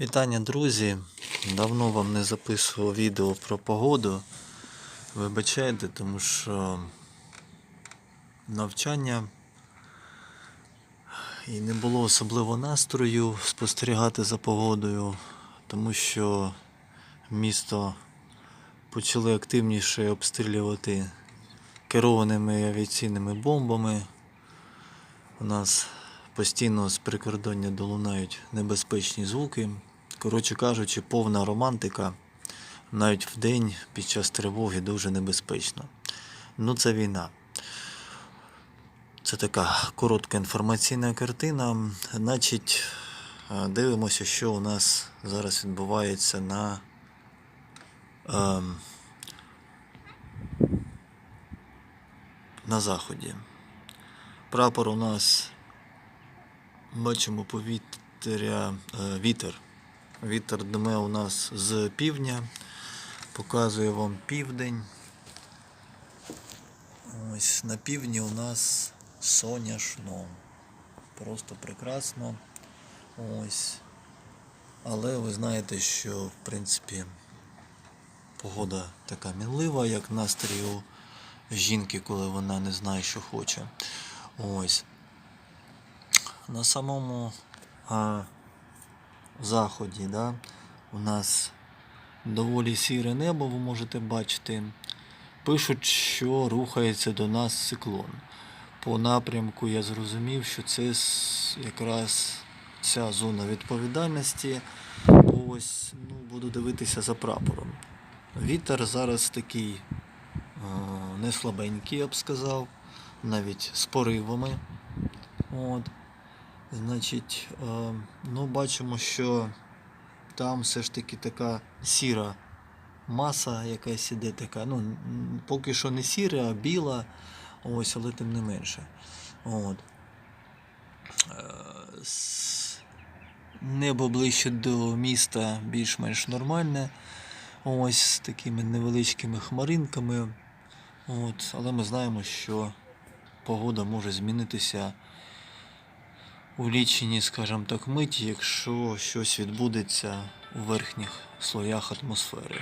Вітання, друзі! Давно вам не записував відео про погоду. Вибачайте, тому що навчання і не було особливо настрою спостерігати за погодою, тому що місто почали активніше обстрілювати керованими авіаційними бомбами. У нас постійно з прикордоння долунають небезпечні звуки. Коротше кажучи, повна романтика навіть в день під час тривоги дуже небезпечно. Ну, це війна. Це така коротка інформаційна картина. Значить, е, дивимося, що у нас зараз відбувається на. ем, на заході. Прапор у нас бачимо повітря, е, вітер. Вітер дме у нас з півдня. Показує вам південь. Ось на півдні у нас соняшно. Просто прекрасно. Ось. Але ви знаєте, що в принципі погода така мінлива, як настрій у жінки, коли вона не знає, що хоче. Ось. На самому а, заході да, у нас доволі сіре небо, ви можете бачити. Пишуть, що рухається до нас циклон. По напрямку я зрозумів, що це якраз ця зона відповідальності. Ось ну, буду дивитися за прапором. Вітер зараз такий не слабенький, я б сказав, навіть з поривами. От. Значить, е, ну, бачимо, що там все ж таки така сіра маса якась іде така. Ну, поки що не сіра, а біла, ось, але тим не менше. От. Е, Небо ближче до міста більш-менш нормальне. Ось з такими невеличкими хмаринками. От, але ми знаємо, що погода може змінитися у лічені, скажімо так, миті, якщо щось відбудеться у верхніх слоях атмосфери.